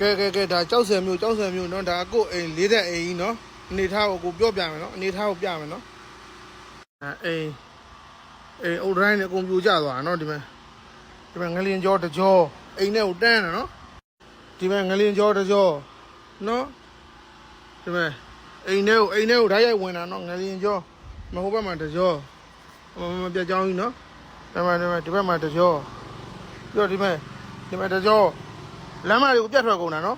ကဲကဲကဲဒါကြောက်စံမျိုးကြောက်စံမျိုးเนาะဒါကိုယ့်အိမ်လေးတဲ့အိမ်ကြီးเนาะအနေထားကိုကိုပြောပြမယ်เนาะအနေထားကိုပြမယ်เนาะအဲအိမ်အိမ်အုတ်တိုင်းနဲ့အကုန်ပြိုကျသွားတာเนาะဒီမှာဒီမှာငလျင်ကြောတစ်ကြောအိမ်နဲ့ကိုတန်းတယ်เนาะဒီမှာငလျင်ကြောတစ်ကြောเนาะဒီမှာအိမ်နဲ့ကိုအိမ်နဲ့ကိုဓာတ်ရိုက်ဝင်တာเนาะငလျင်ကြောမဟုတ်ဘက်မှာတစ်ကြောမမပြတ်ကြောင်းကြီးเนาะဒီမှာဒီမှာဒီဘက်မှာတစ်ကြောပြီးတော့ဒီမှာဒီမှာတစ်ကြော လမ်းမတွေကိုပြတ်ထွက်ကုန်တာနော်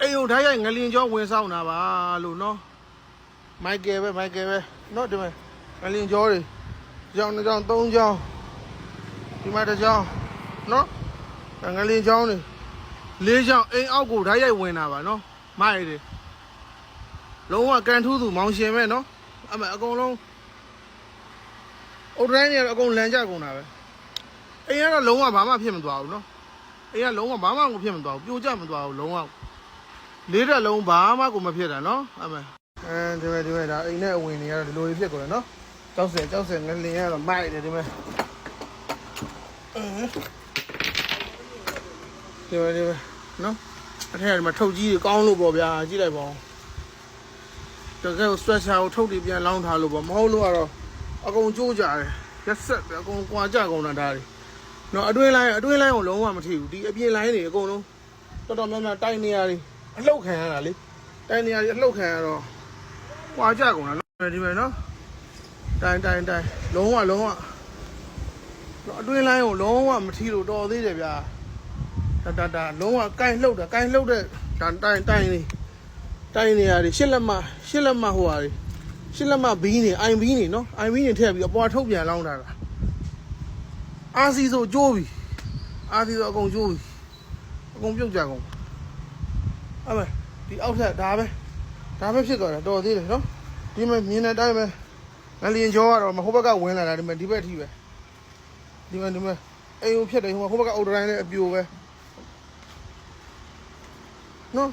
အိမ်ုံထားရိုက်ငလျင်ကျောင်းဝင်ဆောင်တာပါလို့နော်မိုက်ကယ်ပဲမိုက်ကယ်ပဲနော်ဒီမှာငလျင်ကျောင်းတွေကျောင်းတစ်ကျောင်းသုံးကျောင်းဒီမှာတစ်ကျောင်းနော်ဒါငလျင်ကျောင်းတွေလေးကျောင်းအိမ်အောက်ကိုထားရိုက်ဝင်တာပါနော်မိုက်တွေလုံးဝကန်ထူးသူမောင်ရှင်ပဲနော်အမအကုန်လုံးအုတ်တိုင်းတွေကတော့အကုန်လန်ကြကုန်တာပဲအိမ်ကတော့လုံးဝဘာမှဖြစ်မသွားဘူးနော် အေးကလုံးဝဘာမှကိုဖြစ်မသွားဘူးပြိုကျမသွားဘူးလုံးဝလေးတက်လုံးဘာမှကိုမဖြစ်တာနော်အမေအဲဒီမဲ့ဒီမဲ့ဒါအိမ်နဲ့အဝင်တွေကတော့ဒီလိုတွေဖြစ်ကုန်တယ်နော်ကြောက်စင်ကြောက်စင်ငလင်ကတော့မိုက်တယ်ဒီမဲ့ဒီမဲ့ဒီမဲ့နော်အထက်ကဒီမှာထုတ်ကြီးတွေကောင်းလို့ပေါ့ဗျာကြည့်လိုက်ပါဦးတကယ်ကို stretcher ကိုထုတ်တွေပြန်လောင်းထားလို့ပေါ့မဟုတ်လို့ကတော့အကုန်ကျိုးကြတယ်ရက်ဆက်ပဲအကုန်ကွာကြကုန်တာဒါတွေ နော်အတွင်းလိုင်းအတွင်းလိုင်းကိုလုံးဝမထိဘူးဒီအပြင်လိုင်းတွေအကုန်လုံးတော်တော်များများတိုက်နေရတယ်အလှုပ်ခံရတာလေတိုက်နေရတယ်အလှုပ်ခံရတော့ဟွာကြကုန်တာနော်ဒီမဲ့နော်တိုင်တိုင်တိုင်လုံးဝလုံးဝနော်အတွင်းလိုင်းကိုလုံးဝမထိလို့တော်သေးတယ်ဗျာတတတလုံးဝကိုင်းလှုပ်တာကိုင်းလှုပ်တဲ့တိုင်တိုင်တိုင်နေတိုင်နေရတယ်ရှစ်လက်မရှစ်လက်မဟိုဟာတွေရှစ်လက်မဘီးနေအိုင်ဘီးနေနော်အိုင်ဘီးနေထည့်ပြီးအပေါ်ထုတ်ပြန်လောင်းတာလား အာစီဆိုကျိုးပြီအာစီဆိုအကုန်ကျိုးပြီအကုန်ပြုတ်ကြကုန်အဲ့မဲ့ဒီအောက်ထက်ဒါပဲဒါပဲဖြစ်သွားတာတော်သေးတယ်နော်ဒီမှာမြင်တဲ့အတိုင်းပဲငလျင်ကျော်ကတော့မဟိုဘက်ကဝင်လာတာဒီမှာဒီဘက်အထိပဲဒီမှာဒီမှာအိမ်ကိုဖြစ်တယ်ဟိုမှာဟိုဘက်ကအုတ်တိုင်းနဲ့အပြိုပဲနော်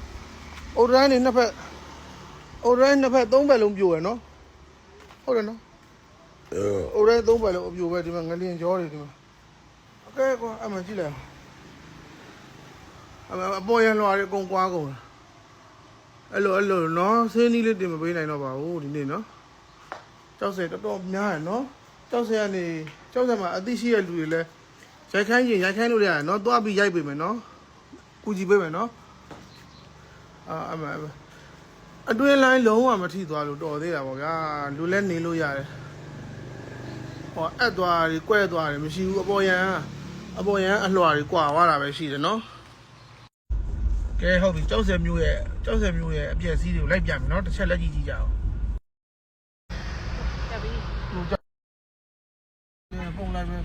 အုတ်တိုင်းနဲ့နှစ်ဖက်အုတ်တိုင်းနှစ်ဖက်သုံးဘက်လုံးပြိုရယ်နော်ဟုတ်တယ်နော်အုတ်တိုင်းသုံးဘက်လုံးအပြိုပဲဒီမှာငလျင်ကျော်တွေဒီမှာအ ကဲကွာအမှကြည့်လိုက်အမအပေါ်ရန်လွာတွေအကုန်ကွာကုန်တာအဲ့လိုအဲ့လိုနော်ဆင်းနီးလေးတင်မပေးနိုင်တော့ပါဘူးဒီနေ့နော်ကြောက်စဲတော်တော်များရယ်နော်ကြောက်စဲကနေကြောက်စဲမှာအသိရှိတဲ့လူတွေလည်းရိုက်ခိုင်းရင်ရိုက်ခိုင်းလို့ရတယ်နော်သွားပြီးရိုက်ပေးမယ်နော်ကူကြည့်ပေးမယ်နော်အာအမအမအတွင်းလိုင်းလုံးဝမထိသွားလို့တော်သေးတာပေါ့ဗျာလူလည်းနေလို့ရတယ်ဟောအက်သွားတွေကွဲသွားတွေမရှိဘူးအပေါ်ယံက အပေါ်ယံအလွှာတွေကွာသွားတာပဲရှိတယ်နော်ကဲဟုတ်ပြီကြောက်စဲမျိုးရဲ့ကြောက်စဲမျိုးရဲ့အပြည့်စည်းတွေကိုလိုက်ပြန်ပြီနော်တစ်ချက်လက်ကြည့်ကြည့်ကြအောင်တက်ပြီဟိုကြောက်ပုံလိုက်ပဲ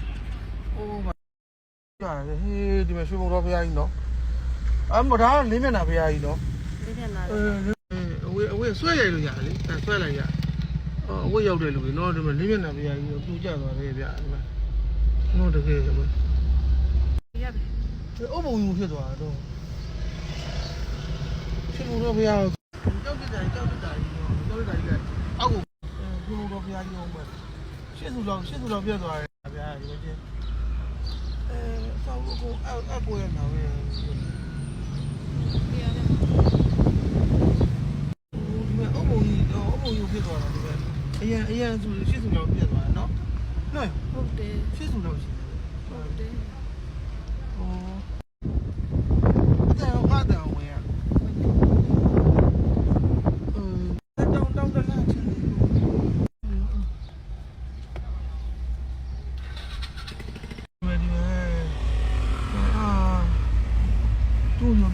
အိုးမရတယ်ဟေးဒီမှာရွှေဘုံတော်ဖရားကြီးနော်အမဒါလေးမျက်နှာဖရားကြီးနော်လေးပြန်လာအဲတော့အဝေးအဝေးဆွဲရလို့ရတယ်လေအဲဆွဲလိုက်ရအော်အဝေးရောက်တယ်လူတွေနော်ဒီမှာလေးမျက်နှာဖရားကြီးကိုပြူကျသွားတယ်ဗျာဒီမှာနော်တကယ်ပဲရပြီ အုပ်ပုံယူဖြစ်သွားတော့ရှင်လူတော်ဘုရားကြောက်ကြတယ်ကြောက်ကြတယ်ကြောက်ကြတယ်အောက်ကိုရှင်လူတော်ဘုရားကြီးအောင်ပဲရှစ်စုတော်ရှစ်စုတော်ပြတ်သွားတယ်ဗျာဒီလိုချင်းအဲဆောက်ကိုအောက်အောက်ကိုရနာပဲပြရတယ်ဒီမဲ့အုပ်ပုံကြီးတော့အုပ်ပုံယူဖြစ်သွားတာဒီပဲအရင်အရင်စုရှစ်စုတော်ပြတ်သွားတယ်နော်နော်ဟုတ်တယ်ရှစ်စုတော်ရှိဟုတ်တယ်ဟိုအဲ့တော့ငါတောင်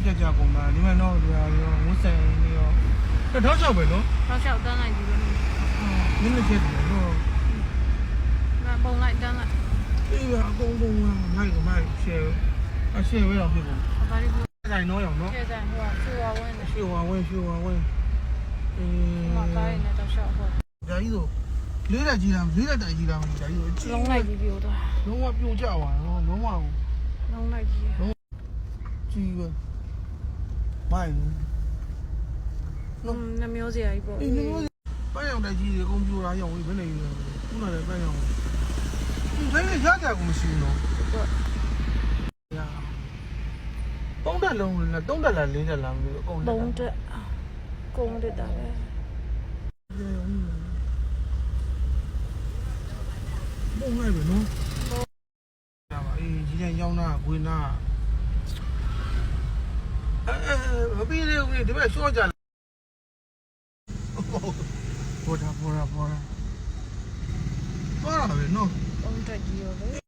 ပြက်ကြကုန်တာဒီမဲ့တော့ဒီဟာရောဝတ်ဆိုင်နေရောတော့ချောက်ပဲနော်တော့လျှောက်တန်းလိုက်ပြီလို့နင်းလက်ချက်တယ်တော့ငါပုံလိုက်တန်းလိုက်အေးအကုန်လုံးမိုက်မိုက်ရှယ် အရှယ်ဝဲတော့ဖြစ်ကုန်အပါလေးကိုဆိုင်တော့ရောင်နော်ကျဲဆိုင်ဟိုကဆူဝဝင်းနေရွှေဝါဝဲရွှေဝါဝဲအေဟိုမှာကားရင်းနဲ့တော့လျှောက်ဟုတ်းဒါကြီးဆိုလေးလက်ကြီးလားလေးလက်တိုင်ကြီးလားမသိဒါကြီးဆိုအကြီးလုံးလိုက်ပြီးပြိုသွားလုံးဝပြိုကျသွားတော့လုံးဝလုံးလိုက်ပြီးကြီးပဲမိုင်းလုံးနှမျိုးစရာကြီးပေါ့အေးလုံးပန်းရောင်တိုင်ကြီးတွေအကုန်ပြိုတာရောင်ဝေးဘယ်နေလဲခုနကလည်းပန်းရောင်ဒီတိုင်းရကြကုန်မရှိဘူးနော် တော့ရပုံတက်လုံးလားသုံးတက်လားလေးတက်လားမသိဘူးအကုန်သုံးတက်ကုန်းတက်တာပဲပုံလိုက်ပဲနော်ဒါပါအေးကြီးတဲ့ရောင်းတာဂွေနာအဲမပြီးသေးဘူးဒီဘက်ရှော့ကြပေါ်တာပေါ်တာပေါ်တာသွားတာပဲနော်သုံးတက်ကြီးရောလေ